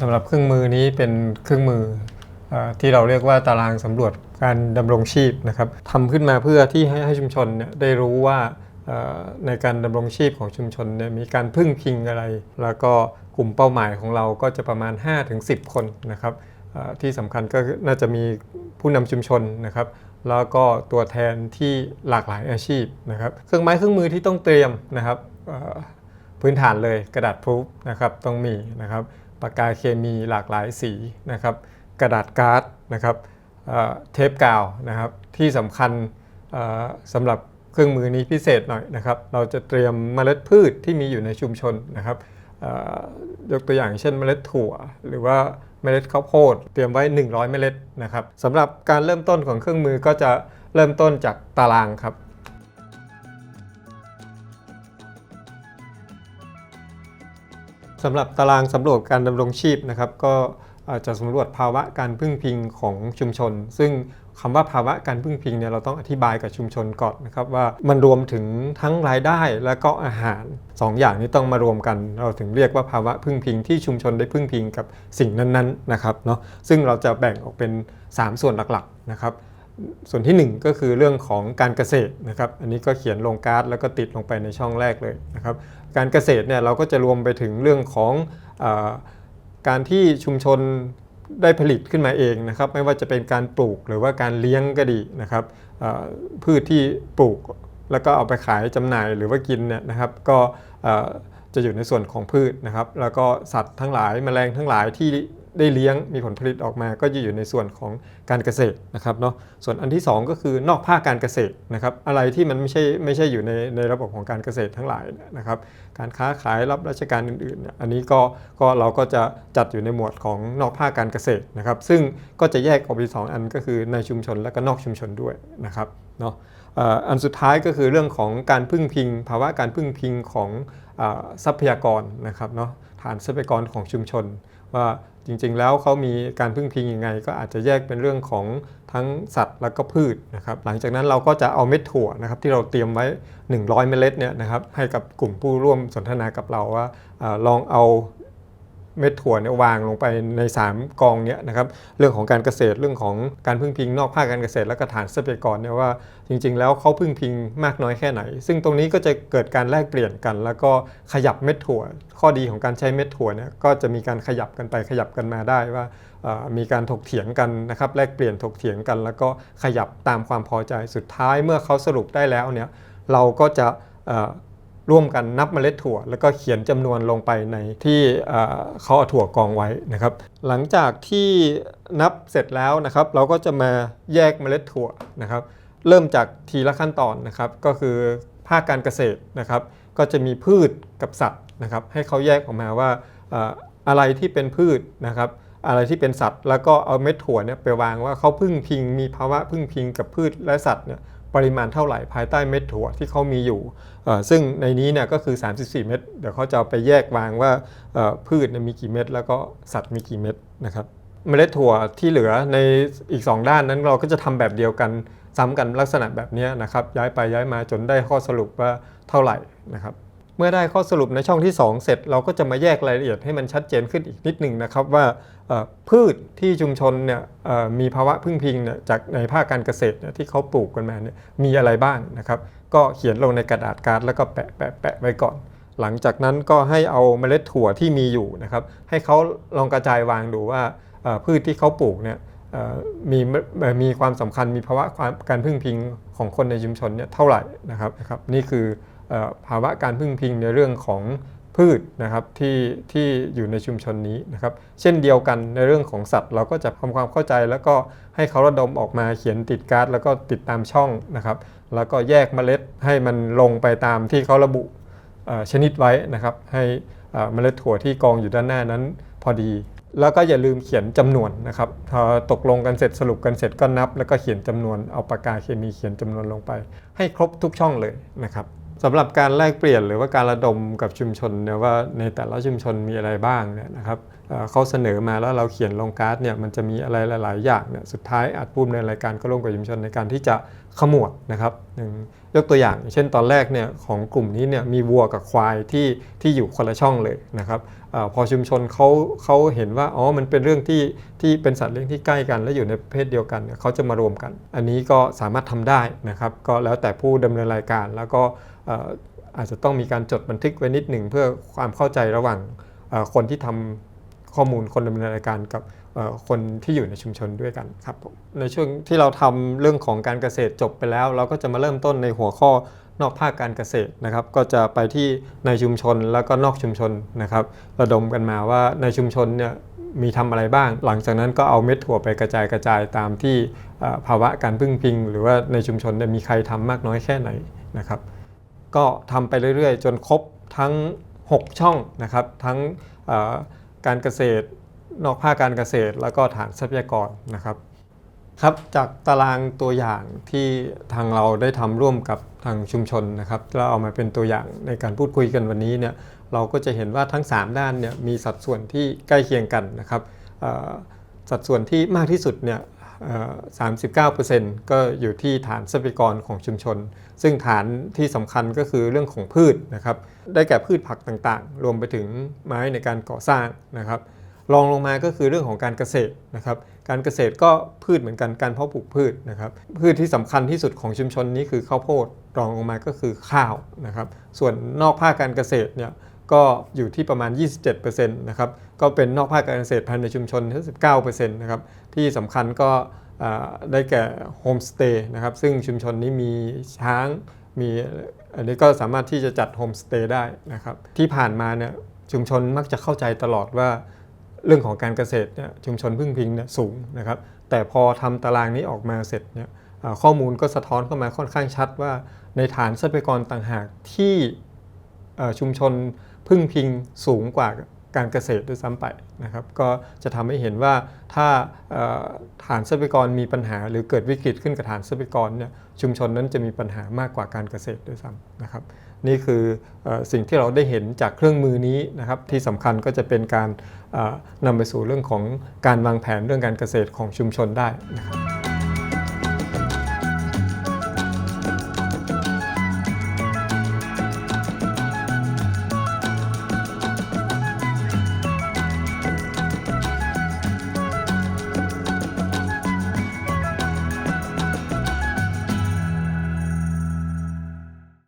สำหรับเครื่องมือนี้เป็นเครื่องมืออที่เราเรียกว่าตารางสำรวจการดำรงชีพนะครับทำขึ้นมาเพื่อที่ให้ใหชุมชนเนี่ยได้รู้ว่าในการดำรงชีพของชุมชนเนี่ยมีการพึ่งพิงอะไร แล้วก็กลุ่มเป้าหมายของเราก็จะประมาณ 5-10 คนนะครับที่สำคัญก็น่าจะมีผู้นำชุมชนนะครับแล้วก็ตัวแทนที่หลากหลายอาชีพนะครับเครื่องไม้เครื่องมือที่ต้องเตรียมนะครับพื้นฐานเลยกระดาษพรูฟนะครับต้องมีนะครับ ปากกาเคมีหลากหลายสีนะครับ กระดาษการ์ดนะครับเเทปกาวนะครับ ที่สำคัญสำหรับเครื่องมือนี้พิเศษหน่อยนะครับ เราจะเตรียมเมล็ดพืชที่มีอยู่ในชุมชนนะครับยกตัวอย่างเช่นเมล็ดถั่ว หรือว่าเมล็ดข้าวโพดเตรียมไว้ 100 เมล็ดนะครับสำหรับการเริ่มต้นของเครื่องมือก็จะเริ่มต้นจากตารางครับ สำหรับตารางสำรวจการดำรงชีพนะครับ ก็จะสำรวจภาวะการพึ่งพิงของชุมชน ซึ่งคำว่าภาวะการพึ่งพิงเนี่ยเราต้องอธิบายกับชุมชนก่อนนะครับว่ามันรวมถึงทั้งรายได้และก็อาหารสองอย่างนี้ต้องมารวมกัน เราถึงเรียกว่าภาวะพึ่งพิงที่ชุมชนได้พึ่งพิงกับสิ่งนั้นๆนะครับเนาะซึ่งเราจะแบ่งออกเป็น 3 ส่วนหลักๆนะครับ ส่วนที่ 1 ก็คือเรื่องของการเกษตรนะครับ อันนี้ก็เขียนลงการ์ดแล้วก็ติดลงไปในช่องแรกเลยนะครับ การเกษตรเนี่ยเราก็จะรวมไปถึงเรื่องของอการที่ชุมชนได้ผลิตขึ้นมาเองนะครับ ไม่ว่าจะเป็นการปลูกหรือว่าการเลี้ยงก็ดีนะครับพืชที่ปลูกแล้วก็เอาไปขายจำหน่ายหรือว่ากินเนี่ยนะครับ ก็จะอยู่ในส่วนของพืชนะครับ แล้วก็สัตว์ทั้งหลายแมลงทั้งหลายที่ ได้เลี้ยงมีผลผลิตออกมา ก็จะอยู่ในส่วนของการเกษตรนะครับเนาะส่วนอันที่ 2 ก็คือนอกภาคการเกษตรนะครับอะไรที่มันไม่ใช่ไม่ใช่อยู่ในในระบบของการเกษตรทั้งหลายนะครับการค้าขายรับราชการอื่นๆเนี่ยอันนี้ก็ก็เราก็จะจัดอยู่ในหมวดของนอกภาคการเกษตรนะครับซึ่งก็จะแยกออกเป็นสองอันก็คือในชุมชนและก็นอกชุมชนด้วยนะครับเนาะอันสุดท้ายก็คือเรื่องของการพึ่งพิง ภาวะการพึ่งพิงของทรัพยากรนะครับเนาะฐานทรัพยากรของชุมชนว่า จริงๆแล้วเขามีการพึ่งพิงยังไง ก็อาจจะแยกเป็นเรื่องของทั้งสัตว์แล้วก็พืชนะครับหลังจากนั้นเราก็จะเอาเม็ดถั่วนะครับที่เราเตรียมไว้ 100 เมล็ดเนี่ยนะครับให้กับกลุ่มผู้ร่วมสนทนากับเราว่าอาลองเอา เม็ดถั่วเนี่ยวางลงไปใน 3 กองเนี่ยนะครับเรื่องของการเกษตรเรื่องของการพึ่งพิงนอกภาคการเกษตรและก็ฐานทรัพยากรเนี่ยว่าจริง ๆ แล้วเขาพึ่งพิงมากน้อยแค่ไหน ซึ่งตรงนี้ก็จะเกิดการแลกเปลี่ยนกัน แล้วก็ขยับเม็ดถั่ว ข้อดีของการใช้เม็ดถั่วเนี่ยก็จะมีการขยับกันไปขยับกันมาได้ว่ามีการถกเถียงกันนะครับแลกเปลี่ยนถกเถียงกัน แล้วก็ขยับตามความพอใจสุดท้ายเมื่อเขาสรุปได้แล้วเนี่ยเราก็จะ ร่วมกันนับเมล็ดถั่ว แล้วก็เขียนจำนวนลงไปในที่เขาเอาถั่วกองไว้นะครับ หลังจากที่นับเสร็จแล้วนะครับ เราก็จะมาแยกเมล็ดถั่วนะครับ เริ่มจากทีละขั้นตอนนะครับ ก็คือภาคการเกษตรนะครับ ก็จะมีพืชกับสัตว์นะครับ ให้เขาแยกออกมาว่าอะไรที่เป็นพืชนะครับ อะไรที่เป็นสัตว์ แล้วก็เอาเม็ดถั่วเนี่ยไปวางว่าเขาพึ่งพิง มีภาวะพึ่งพิงกับพืชและสัตว์เนี่ย ปริมาณเท่าไหร่ภายใต้เม็ดถั่วที่เขามีอยู่ ซึ่งในนี้เนี่ยก็คือ 34 เม็ดเดี๋ยวเขาจะไปแยกวางว่าพืชมีกี่เม็ดแล้วก็สัตว์มีกี่เม็ดนะครับเมล็ดถั่วที่เหลือในอีก 2 ด้านนั้นเราก็จะทำแบบเดียวกันซ้ำกันลักษณะแบบนี้นะครับย้ายไปย้ายมาจนได้ข้อสรุปว่าเท่าไหร่นะครับ เมื่อได้ข้อสรุปในช่องที่ 2 เสร็จ เราก็จะมาแยกรายละเอียดให้มันชัดเจนขึ้นอีกนิดหนึ่งนะครับว่าพืชที่ชุมชนเนี่ยมีภาวะพึ่งพิงเนี่ยจากในภาคการเกษตรเนี่ยที่เขาปลูกกันมาเนี่ยมีอะไรบ้างนะครับ ก็เขียนลงในกระดาษการ์ดแล้วก็แปะแปะแปะไว้ก่อน หลังจากนั้นก็ให้เอาเมล็ดถั่วที่มีอยู่นะครับ ให้เขาลองกระจายวางดูว่าพืชที่เขาปลูกเนี่ยมีมีความสำคัญมีภาวะความการพึ่งพิงของคนในชุมชนเนี่ยเท่าไหร่นะครับนะครับ นี่คือ ภาวะการพึ่งพิงในเรื่องของพืชนะครับที่ที่อยู่ในชุมชนนี้นะครับ เช่นเดียวกันในเรื่องของสัตว์ เราก็จะทำความเข้าใจแล้วก็ให้เขาระดมออกมาเขียนติดการ์ดแล้วก็ติดตามช่องนะครับ แล้วก็แยกเมล็ดให้มันลงไปตามที่เขาระบุชนิดไว้นะครับ ให้เอ่อเมล็ดถั่วที่กองอยู่ด้านหน้านั้นพอดี แล้วก็อย่าลืมเขียนจำนวนนะครับพอตกลงกันเสร็จสรุปกันเสร็จก็นับ แล้วก็เขียนจำนวนเอาปากกาเคมีเขียนจำนวนลงไป ให้ครบทุกช่องเลยนะครับ สำหรับการแลกเปลี่ยนหรือว่าการระดมกับชุมชนเนี่ยว่าในแต่ละชุมชนมีอะไรบ้างเนี่ยนะครับเขาเสนอมาแล้วเราเขียนลงการ์ดเนี่ยมันจะมีอะไรหลาย ๆ อย่างเนี่ยสุดท้ายอาจผู้ดำเนินรายการก็ร่วมกับชุมชนในการที่จะขมวดนะครับย่งยกตัวอย่าง เช่นตอนแรกเนี่ยของกลุ่มนี้เนี่ยมีวัวกับควายที่ที่อยู่คนละช่องเลยนะครับอพอชุมชนเขาเขาเห็นว่าอ๋อมันเป็นเรื่องที่ที่เป็นสัตว์เลี้ยงที่ใกล้กันและอยู่ในเพศเดียวกันเนี่ยเขาจะมารวมกัน อันนี้ก็สามารถทำได้นะครับ ก็แล้วแต่ผู้ดำเนินรายการแล้วก็เอ่อาจจะต้องมีการจดบันทึกไว้นิดหนึ่งเพื่อความเข้าใจระหว่างคนที่ทำ ข้อมูลคนดำเนินรายการกับคนที่อยู่ในชุมชนด้วยกันครับในช่วงที่เราทำเรื่องของการเกษตรจบไปแล้ว เราก็จะมาเริ่มต้นในหัวข้อนอกภาคการเกษตรนะครับ ก็จะไปที่ในชุมชนแล้วก็นอกชุมชนนะครับ ระดมกันมาว่าในชุมชนเนี่ยมีทำอะไรบ้าง หลังจากนั้นก็เอาเม็ดถั่วไปกระจายกระจายตามที่ภาวะการพึ่งพิง หรือว่าในชุมชนมีใครทำมากน้อยแค่ไหนนะครับ ก็ทำไปเรื่อยๆ จนครบทั้ง 6 ช่องนะครับทั้ง การเกษตร นอกภาคการเกษตร แล้วก็ฐานทรัพยากรนะครับครับจากตารางตัวอย่างที่ทางเราได้ทำร่วมกับทางชุมชนนะครับแล้วเอามาเป็นตัวอย่างในการพูดคุยกันวันนี้เนี่ยเราก็จะเห็นว่าทั้ง 3 ด้านเนี่ยมีสัดส่วนที่ใกล้เคียงกันนะครับสัดส่วนที่มากที่สุดเนี่ย 39%ก็อยู่ที่ฐานทรัพยากรของชุมชน ซึ่งฐานที่สำคัญก็คือเรื่องของพืชนะครับ ได้แก่พืชผักต่างๆ รวมไปถึงไม้ในการก่อสร้างนะครับรองลงมาก็คือเรื่องของการเกษตรนะครับ การเกษตรก็พืชเหมือนกันการเพาะปลูกพืชนะครับ พืชที่สำคัญที่สุดของชุมชนนี้คือข้าวโพดรองลงมาก็คือข้าวนะครับ ส่วนนอกภาคการเกษตรเนี่ย ก็อยู่ที่ประมาณ 27%นะครับ ก็เป็นนอกภาคการเกษตรภายในชุมชน19%นะครับ ที่สำคัญก็ได้แก่โฮมสเตย์นะครับ ซึ่งชุมชนนี้มีช้าง มีอันนี้ก็สามารถที่จะจัดโฮมสเตย์ได้นะครับ ที่ผ่านมาเนี่ยชุมชนมักจะเข้าใจตลอดว่าเรื่องของการเกษตรเนี่ยชุมชนพึ่งพิงเนี่ยสูงนะครับ แต่พอทำตารางนี้ออกมาเสร็จเนี่ยข้อมูลก็สะท้อนเข้ามาค่อนข้างชัดว่าในฐานทรัพยากรต่างหากที่ ชุมชนพึ่งพิงสูงกว่าการเกษตรด้วยซ้ำไปนะครับ ก็จะทำให้เห็นว่าถ้าฐานทรัพยากรมีปัญหา หรือเกิดวิกฤตขึ้นกับฐานทรัพยากรเนี่ยชุมชนนั้นจะมีปัญหามากกว่าการเกษตรด้วยซ้ำนะครับ นี่คืออสิ่งที่เราได้เห็นจากเครื่องมือนี้นะครับ ที่สำคัญก็จะเป็นการนำไปสู่เรื่องของการวางแผนเรื่องการเกษตรของชุมชนได้นะครับ